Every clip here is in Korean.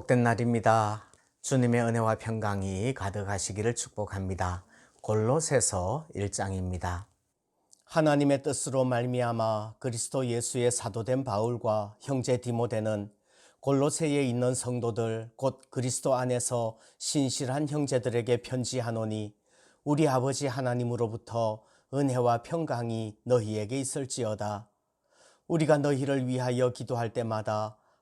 복된 날입니다. 주님의 은혜와 평강이 가득하시기를 축복합니다. 골로새서 1장입니다. 하나님의 뜻으로 말미암아 그리스도 예수의 사도된 바울과 형제 디모데는 골로새에 있는 성도들 곧 그리스도 안에서 신실한 형제들에게 편지하노니 우리 아버지 하나님으로부터 은혜와 평강이 너희에게 있을지어다. 우리가 너희를 위하여 기도할 때마다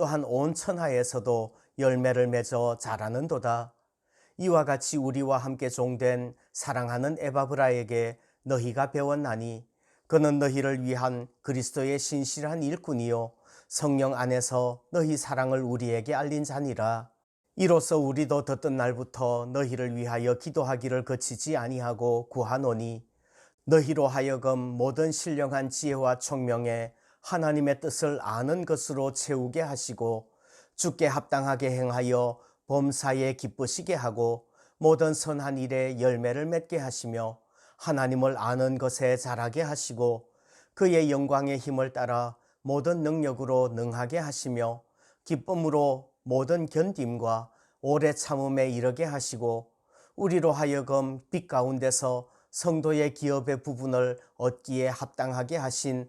또한 온 천하에서도 열매를 맺어 자라는도다. 이와 같이 우리와 함께 종된 사랑하는 에바브라에게 너희가 배웠나니 그는 너희를 위한 그리스도의 신실한 일꾼이요 성령 안에서 너희 사랑을 우리에게 알린 자니라. 이로써 우리도 듣던 날부터 너희를 위하여 기도하기를 그치지 아니하고 구하노니 너희로 하여금 모든 신령한 지혜와 총명에 하나님의 뜻을 아는 것으로 채우게 하시고 주께 합당하게 행하여 범사에 기쁘시게 하고 모든 선한 일에 열매를 맺게 하시며 하나님을 아는 것에 자라게 하시고 그의 영광의 힘을 따라 모든 능력으로 능하게 하시며 기쁨으로 모든 견딤과 오래 참음에 이르게 하시고 우리로 하여금 빛 가운데서 성도의 기업의 부분을 얻기에 합당하게 하신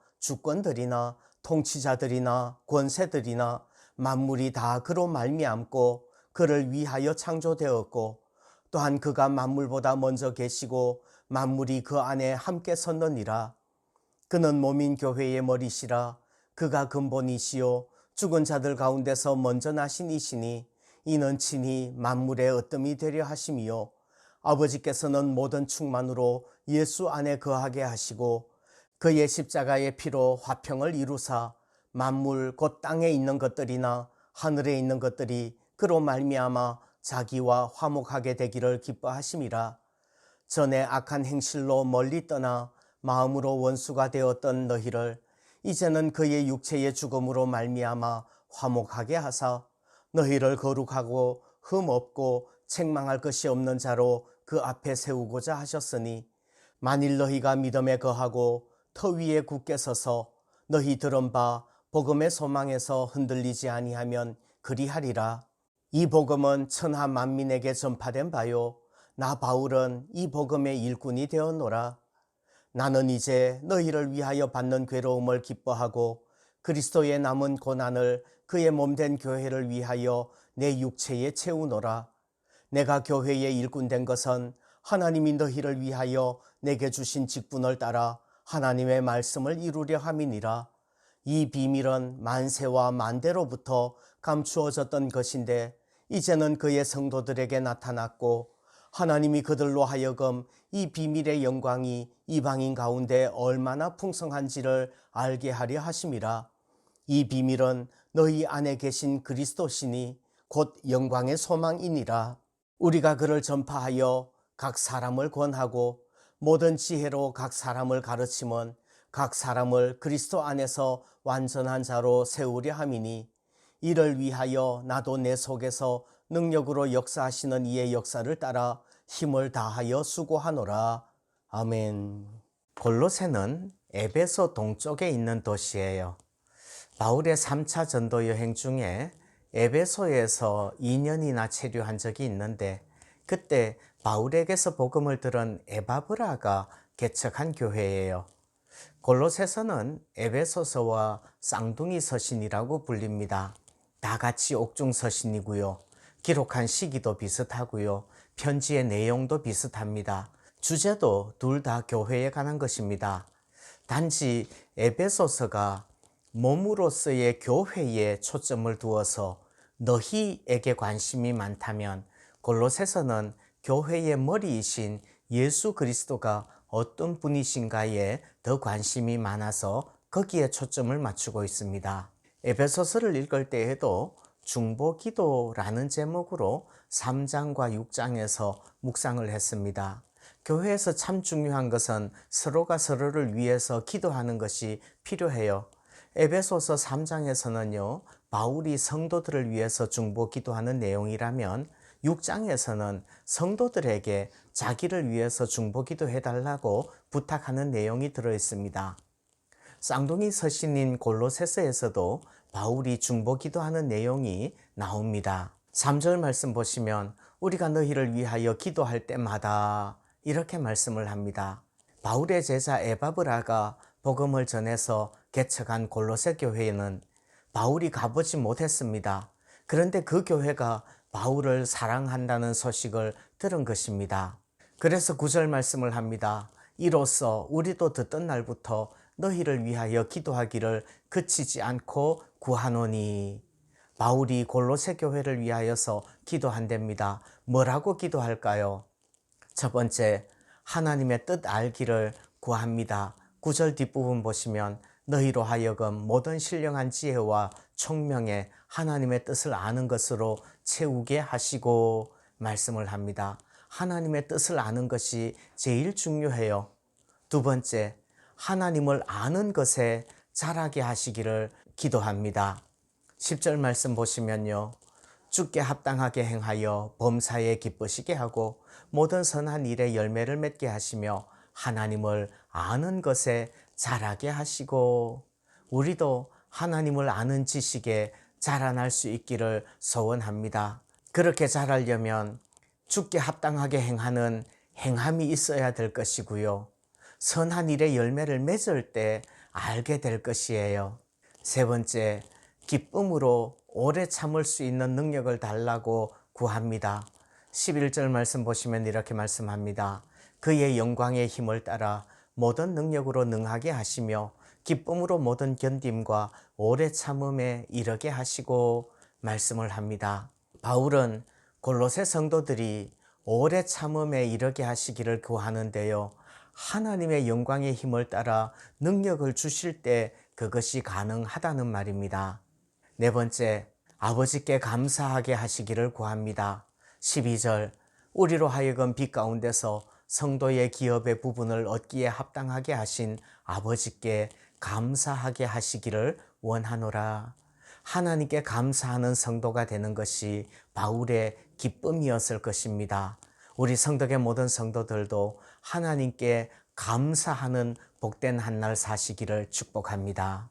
주권들이나 통치자들이나 권세들이나 만물이 다 그로 말미암고 그를 위하여 창조되었고 또한 그가 만물보다 먼저 계시고 만물이 그 안에 함께 섰느니라. 그는 몸인 교회의 머리시라. 그가 근본이시요 죽은 자들 가운데서 먼저 나신 이시니 이는 친히 만물의 으뜸이 되려 하심이요. 아버지께서는 모든 충만으로 예수 안에 거하게 하시고 그의 십자가의 피로 화평을 이루사 만물 곧 땅에 있는 것들이나 하늘에 있는 것들이 그로 말미암아 자기와 화목하게 되기를 기뻐하심이라. 전에 악한 행실로 멀리 떠나 마음으로 원수가 되었던 너희를 이제는 그의 육체의 죽음으로 말미암아 화목하게 하사 너희를 거룩하고 흠 없고 책망할 것이 없는 자로 그 앞에 세우고자 하셨으니 만일 너희가 믿음에 거하고 터 위에 굳게 서서 너희 들은 바 복음의 소망에서 흔들리지 아니하면 그리하리라. 이 복음은 천하 만민에게 전파된 바요. 나 바울은 이 복음의 일꾼이 되었노라. 나는 이제 너희를 위하여 받는 괴로움을 기뻐하고 그리스도의 남은 고난을 그의 몸된 교회를 위하여 내 육체에 채우노라. 내가 교회의 일꾼 된 것은 하나님이 너희를 위하여 내게 주신 직분을 따라 하나님의 말씀을 이루려 함이니라. 이 비밀은 만세와 만대로부터 감추어졌던 것인데 이제는 그의 성도들에게 나타났고 하나님이 그들로 하여금 이 비밀의 영광이 이방인 가운데 얼마나 풍성한지를 알게 하려 하심이라. 이 비밀은 너희 안에 계신 그리스도시니 곧 영광의 소망이니라. 우리가 그를 전파하여 각 사람을 권하고 모든 지혜로 각 사람을 가르치면 각 사람을 그리스도 안에서 완전한 자로 세우려 함이니 이를 위하여 나도 내 속에서 능력으로 역사하시는 이의 역사를 따라 힘을 다하여 수고하노라. 아멘. 골로새는 에베소 동쪽에 있는 도시예요. 바울의 3차 전도 여행 중에 에베소에서 2년이나 체류한 적이 있는데 그때 바울에게서 복음을 들은 에바브라가 개척한 교회예요. 골로새서는 에베소서와 쌍둥이 서신이라고 불립니다. 다 같이 옥중 서신이고요. 기록한 시기도 비슷하고요. 편지의 내용도 비슷합니다. 주제도 둘 다 교회에 관한 것입니다. 단지 에베소서가 몸으로서의 교회에 초점을 두어서 너희에게 관심이 많다면 골로새서는 교회의 머리이신 예수 그리스도가 어떤 분이신가에 더 관심이 많아서 거기에 초점을 맞추고 있습니다. 에베소서를 읽을 때에도 중보 기도라는 제목으로 3장과 6장에서 묵상을 했습니다. 교회에서 참 중요한 것은 서로가 서로를 위해서 기도하는 것이 필요해요. 에베소서 3장에서는요, 바울이 성도들을 위해서 중보 기도하는 내용이라면 6장에서는 성도들에게 자기를 위해서 중보 기도 해달라고 부탁하는 내용이 들어 있습니다. 쌍둥이 서신인 골로새서에서도 바울이 중보 기도 하는 내용이 나옵니다. 3절 말씀 보시면 우리가 너희를 위하여 기도할 때마다 이렇게 말씀을 합니다. 바울의 제자 에바브라가 복음을 전해서 개척한 골로새 교회에는 바울이 가보지 못했습니다. 그런데 그 교회가 바울을 사랑한다는 소식을 들은 것입니다. 그래서 구절 말씀을 합니다. 이로써 우리도 듣던 날부터 너희를 위하여 기도하기를 그치지 않고 구하노니 바울이 골로새 교회를 위하여서 기도한답니다. 뭐라고 기도할까요? 첫 번째, 하나님의 뜻 알기를 구합니다. 구절 뒷부분 보시면 너희로 하여금 모든 신령한 지혜와 총명에 하나님의 뜻을 아는 것으로 채우게 하시고 말씀을 합니다. 하나님의 뜻을 아는 것이 제일 중요해요. 두 번째, 하나님을 아는 것에 자라게 하시기를 기도합니다. 10절 말씀 보시면요. 주께 합당하게 행하여 범사에 기쁘시게 하고 모든 선한 일에 열매를 맺게 하시며 하나님을 아는 것에 자라게 하시고 우리도 하나님을 아는 지식에 자라날 수 있기를 소원합니다. 그렇게 자라려면 주께 합당하게 행하는 행함이 있어야 될 것이고요. 선한 일의 열매를 맺을 때 알게 될 것이에요. 세 번째, 기쁨으로 오래 참을 수 있는 능력을 달라고 구합니다. 11절 말씀 보시면 이렇게 말씀합니다. 그의 영광의 힘을 따라 모든 능력으로 능하게 하시며 기쁨으로 모든 견딤과 오래 참음에 이르게 하시고 말씀을 합니다. 바울은 골로새 성도들이 오래 참음에 이르게 하시기를 구하는데요. 하나님의 영광의 힘을 따라 능력을 주실 때 그것이 가능하다는 말입니다. 네 번째, 아버지께 감사하게 하시기를 구합니다. 12절, 우리로 하여금 빛 가운데서 성도의 기업의 부분을 얻기에 합당하게 하신 아버지께 감사하게 하시기를 원하노라. 하나님께 감사하는 성도가 되는 것이 바울의 기쁨이었을 것입니다. 우리 성덕의 모든 성도들도 하나님께 감사하는 복된 한 날 사시기를 축복합니다.